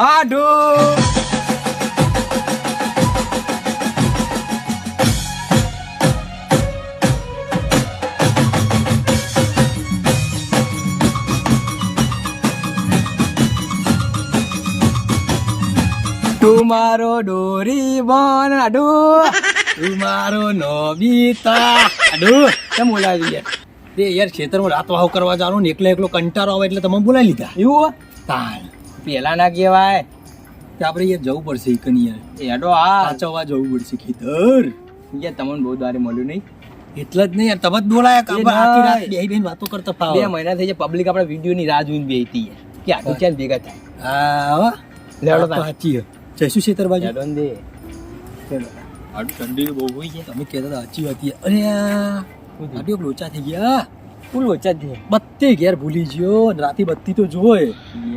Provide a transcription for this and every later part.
આઢુ Tumaro મારો ડોરી Tumaro આડુ. aduh. કેમ બોલાવી યાર? તે યાર ખેતરમાં રાત વાહો કરવા જવાનું એકલો એકલો કંટાળો આવે એટલે તમે બોલાવી લીધા. એવું તાણ. પેલા ના કહેવાય. કે આપણે યાર જવું પડશે કની યાર એડો આ સાચવવા જવું પડશે ખેતર. યાર તમને બહુ દારે મળ્યું નહીં. એટલે જ નહીં તમે જ બોલાયા કે આપણે આખી રાત બે બેન વાતો કરતા ફાવ. બે મહિના થઈ જાય પબ્લિક આપણા વીડિયો ની રાહ જોઈને બેહતી યાર. કે આખું ચાલ ભેગા થાય. હા લેવડો લેવડો સાચી જઈશું છેતર બાજુ. યાડો દે. ઠંડી બહુ હોય છે. તમે કહેતા હતા સાચી વાત અરે આ આટલું લોચા થઈ ગયા. ફૂલ વચ્ચે જ છે બત્તી ઘેર ભૂલી ગયો અને રાતે બત્તી તો જોવે.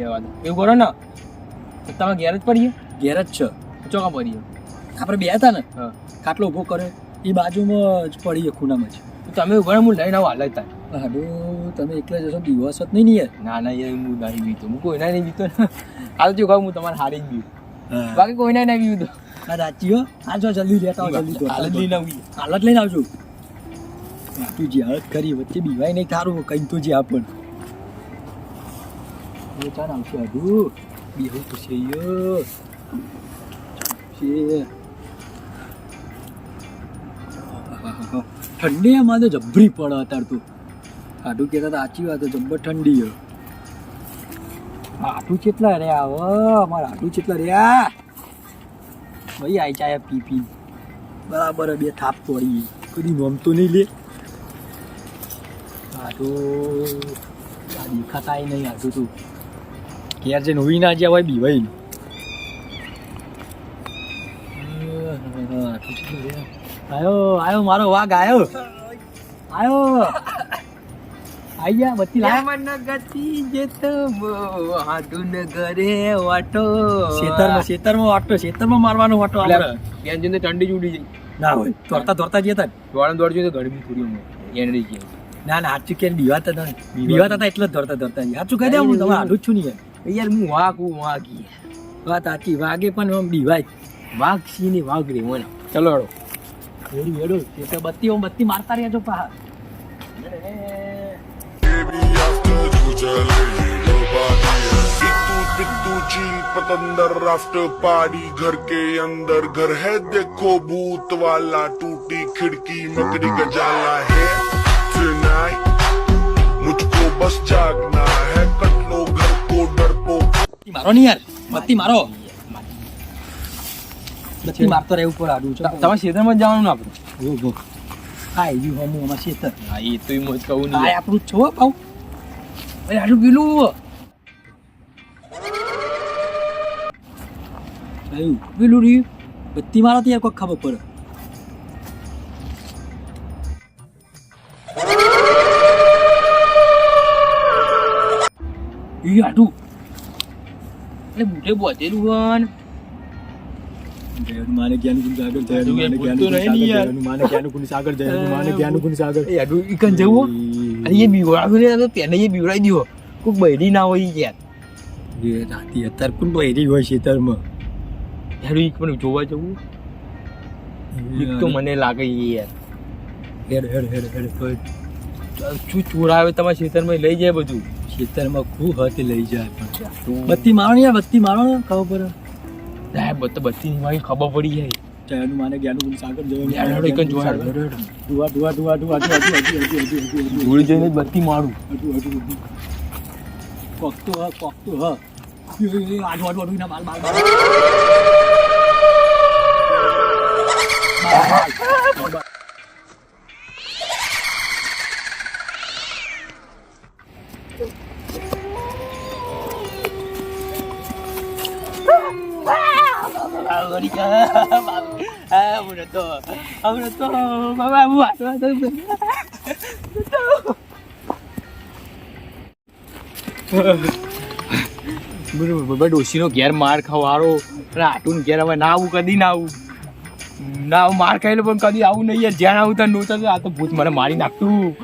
એ વાત. એવું કરો ને. તમે ઘેર જ પડીએ? ઘેર જ છે. ચોકા પડીએ? આપણે બે હતા ને ખાટલો ઊભો કરે એ બાજુમાં જ પડીએ ખૂણામાં જ. તમે ઊભા હું લઈને આવું હાલ જ થાય. હાડો તમે એકલા જશો દિવસ જ નહીં યાર. ના ના યાર હું નહીં બીતો હું કોઈના નહીં બીતો ને હાલ જો કહું હું તમારે હારી જ બીવું બાકી કોઈના નહીં બીવું તો હો હાલ જો જલ્દી લેતા જલ્દી હાલ જ લઈને આવું હાલ જ લઈને આવજો. તું જે હાલત કરી વચ્ચે બીવાય નહીં તારું કઈ તો જે આપણ. ચાલ આવશે હાડુ બીવું તો છે ઠંડી એમાં તો જબરી પડે અત્યારે તું. આટું કહેતા તો સાચી વાત જબ્બર ઠંડી હોય આટું કેટલા રે આવ અમારા આટું કેટલા રહ્યા? ભાઈ આઈ ચાય પી પી. બરાબર બે થાપ પડી. કદી નોમતો નહીં લે. આટું આ દેખાતા નહીં આટું તું ઘેર જઈને હોઈ ના જ્યાં હોય. બીવાઈ આયો આયો મારો વાઘ આયો આયો આઈ ગયા બત્તી લાયા ગતિ જેતો હાડુન ઘરે વાટો શેતરમાં શેતરમાં વાટો શેતરમાં મારવાનો વાટો આપણે બેન જઈને ઠંડી જ ઉડી જઈ ના હોય દોડતા દોડતા જતા દોડન દોડજો તો ગરમી થોડી એનર્જી જેવું ના ના હાચું કે બીવાતા હતા બીવાતા હતા એટલે જ દોડતા દોડતા ગયા હાચું કહી દે હું તમે આડું જ છું નહીં યાર હું વાઘ હું વાઘ યાર. વાત સાચી વાગે પણ આમ બીવાય વાઘ સિંહ ની વાઘ રે મને ચલો હેડો હેડું હેડું એ તો બત્તી ઓમ બત્તી મારતા રહ્યા છો પા Baby, after you chale ye baadiya. पिट्टू पिट्टू चीन पतंदर आफ्टर पार्टी घर के अंदर घर है देखो भूत वाला टूटी खिड़की मकड़ी का जाला है મુજકો બસ જાગના હે કટલો ઘર કો ડરપો મારો નહીં યાર બત્તી મારો બત્તી મારતો રહેવું ઉપર આડું છે તમારે ખેતરમાં જવાનું ના આપણે જો હા એ બી હોમું અમારે ખેતર હા એ તો એમ જ કહું નહીં આ આપણું છો પાઉ અરે આડું પેલું પેલું રહ્યું બત્તી મારો તો યાર કોઈ ખબર પડે ઈ આડું એટલે બુઢે બોતેલું હન માને જ્ઞાન ગુણ જયનું માને એ જ્ઞાન ભૂલતો ગુણ નહીં સાગર? યાર. જયનું માને જ્ઞાન ગુણ સાગર? જયનું માને જ્ઞાન ગુણ સાગર? એ આડું ઈકન જવું અરે એ બીવડાવ્યું ને તેને એ બીવડાવી દીધો. કોઈ બૈરી ના હોય યાર એ રાતી અત્યારે કોણ બહેરી હોય ખેતરમાં? યાર ઈક પણ જોવા જવું. ઈક તો મને લાગે યાર. હેડ હેડ હેડ હેડ ચોર આવે તમારા ખેતરમાં લઈ જાય બધું. ખેતરમાં ખૂબ હતી લઈ જાય પણ બત્તી મારો યાર બત્તી મારો ને ખબર પડે સાહેબ બત્તી બત્તી મારી ખબર પડી જાય તૈયારનું માને જ્ઞાનું ગુણ સાગર જોયો એક જોવા ધુવા ધુવા ધુવા ધુવા ધોળી જઈને બત્તી મારું હતું હતું હતું કોકતો હ કોકતો હ આડું આડું આડું ના બાલ બાલ બાલ બરોબર ડોશીનો ઘેર માર ખવારો અને આટું ઘેર હવે ના આવું, કદી ના આવું. ના આવું, માર ખાયેલું, પણ કદી આવું નહીં યાર. જ્યાં આવું, ત્યાં નહોતા. આ તો ભૂત મને મારી નાખતું.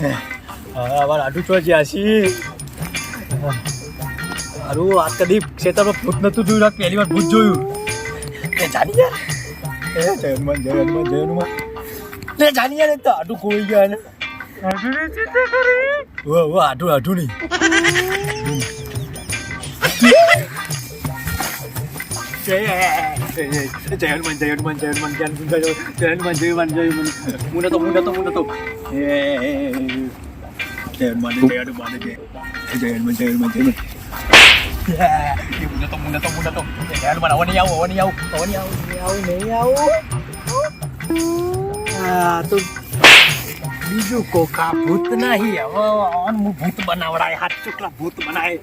હવે આટું ચો જ્યાં મારું આ કદી ક્ષેત્રમાં ભૂત નતું જોયું રાખ પહેલી વાર ભૂત જોયું. એ જાની યાર એ જય હનુમાન જય હનુમાન જય હનુમાન લે જાની યાર તો આટું કોઈ ગયા ને. ઓ ઓ આટું આટું નહીં. જય જય હનુમાન જય હનુમાન જય હનુમાન જય? હનુમાન જય હનુમાન જય હનુમાન જય હનુમાન મુને તો મુને તો મુને તો એ જય હનુમાન જય હનુમાન જય જય હનુમાન જય હનુમાન જય હનુમાન મુને મુને તો મુને તો જય હનુમાન હવે નહીં આવું હવે નહીં આવું હવે yau આવું yau આવું નહીં આવું આ તો બીજું કોકા ભૂત નહીં હવે હું ભૂત બનાવડાય હાથ ચૂકલા ભૂત બનાય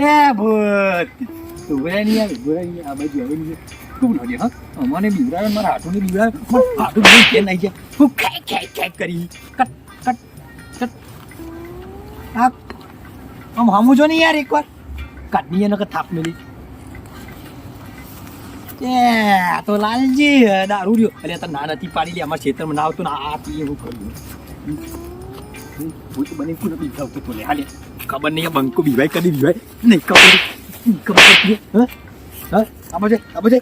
એ ભૂત તું ભૂરાય નહીં આવે ભૂરાય નહીં આ બાજુ હવે નહીં તું ન દે હા અમારે બીવરાવે મારા હાથુને બીવરાવે મારા હાથું બીવ કે નહીં જાય હું ખેક ખેક ખેક કરી કટ કટ કટ આ આમ હમું જો ને યાર એકવાર. કાઢી એનો કે થાપ મેલી. એ તો લાલજી દારૂ રહ્યો. એટલે તને ના નથી પાડી લે અમારા ખેતરમાં ના આવતું ને આ પીએ હું કર્યું. ભૂત બની કોને બીવડાવતો તો લે હાલે ખબર નહીં બંકો બીવાય કદી બીવાય. નહીં ખબર. ખબર હા? હા? આ બાજુ આ બાજુ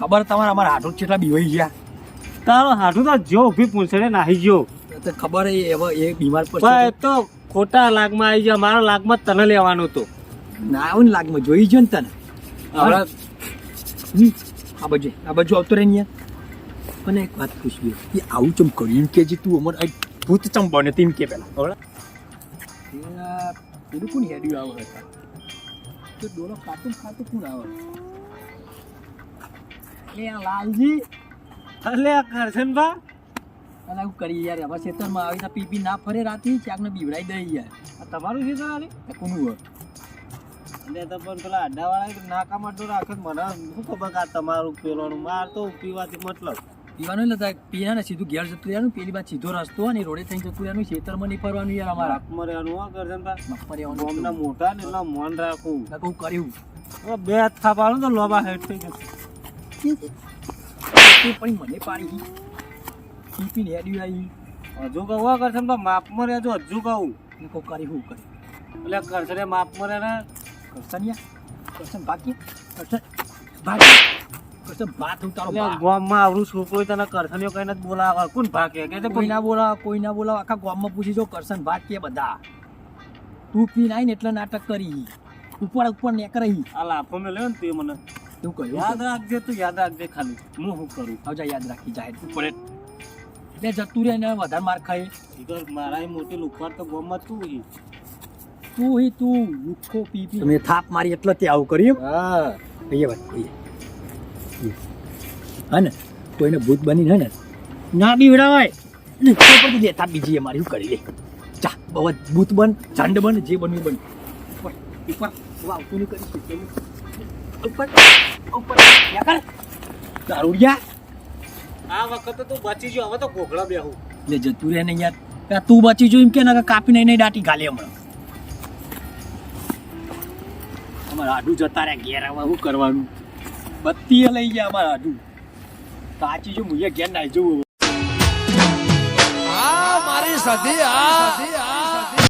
ખબર તમારે અમારા હાથો કેટલા બીવાઈ ગયા. તારો હાથું તો જો ઊભી પૂછડે નાહી ગયો ખબર એ એ બીમાર પડશે તો ખોટા લાગમાં આવી ગયા. મારા લાગમાં તને લેવાનું હતું. ના આવું લાગમાં જોઈ જો ને તને આ બાજુ આ બાજુ આવતો રહે ને મને એક વાત પૂછવી કે આવું ચમ કર્યું કે જે તું અમર ભૂત ચમ બને તેમ કે પેલા. હવે પેલું કોણ હેડ્યું આવે હતા તો ડોલો ખાતું ખાતું કોણ આવે? એ આ લાલજી. અલે કરશનભા અલા હું કરી યાર હવે ખેતરમાં આવી રીતે પી પી ના ફરે રાતે ચાકને બીવડાઈ દઈ યાર. આ તમારું છે તારે કોનું એટલે તો પણ પેલા અડ્ડાવાળા નાકામાં તો રાખે મને શું ખબર કે આ તમારું પેલોનું? માર તો પીવાથી મતલબ. પીવાનું એટલે પીને સીધું ઘેર જતું રહેવાનું પેલી બાદ સીધો રસ્તો હોય રોડે થઈ જતું રહેવાનું ખેતરમાં નહીં ફરવાનું યાર અમારા. હાથમાં રહેવાનું હો ગામના આવવાનું મોટા ને એટલા મોન રાખવું ના કહું કર્યું. બે હાથ થાપાડું તો લોબા હેઠ થઈ ગયો પણ મને પાડી. પી હેડી આવી. હજુ કહું હો તો માપમાં રહેજો હજુ કહું. ને કહું કરી હું કરે. એટલે કરશને માપમાં રહે ને કરશન યાર કરશન બાકી કરશન બાકી કરશન બાત હું તારો ગામમાં આવડું છોકરો તને કરશનીઓ કહીને જ બોલાવે. કોણ ભાગે? કે કોઈ ના બોલાવ કોઈ ના બોલાવ. આખા ગામમાં પૂછી જો કરશન ભાગ કે બધા. તું પીને આવીને એટલે નાટક કરી. ઉપર ઉપર ને કરી આ લાફો મેં લેવો ને તે મને. તું કહ્યું? યાદ રાખજે તું યાદ રાખજે ખાલી. હું શું કરું? આવજા યાદ રાખી જાય ઉપર એટલે જતું રહે ને વધારે માર ખાય. મારા મોટી લુકવાર તો ગામમાં તું હી તું હી તું. લુખો પી પી. તમે થાપ મારી એટલે તે આવું કર્યું? હા. કહીએ વાત કહીએ હા ને કોઈને ભૂત બની ને ના બીવડાવાય ઉપરથી લે થાપ બીજી મારી શું કરી લે. ચા બહુ ભૂત બન ઝંડ બન જે બનવું બન. ઉપર ઉપર. આવતું નહીં કરી ઉપર ઉપર દારૂડિયા આ વખતે તું બચી જો હવે તો ઘોઘલા બેહું. લે જતું રહે ને યાર. તું બચી જો એમ કે ના કાપીને એને દાટી ગાલે હમણાં. અમારા આડું જતા રહ્યા ઘેર આવા શું કરવાનું? બત્તી લઈ ગયા અમારા આડું કાચી જો મુએ ઘેર નાઈ જવું આ મારી સધી આ.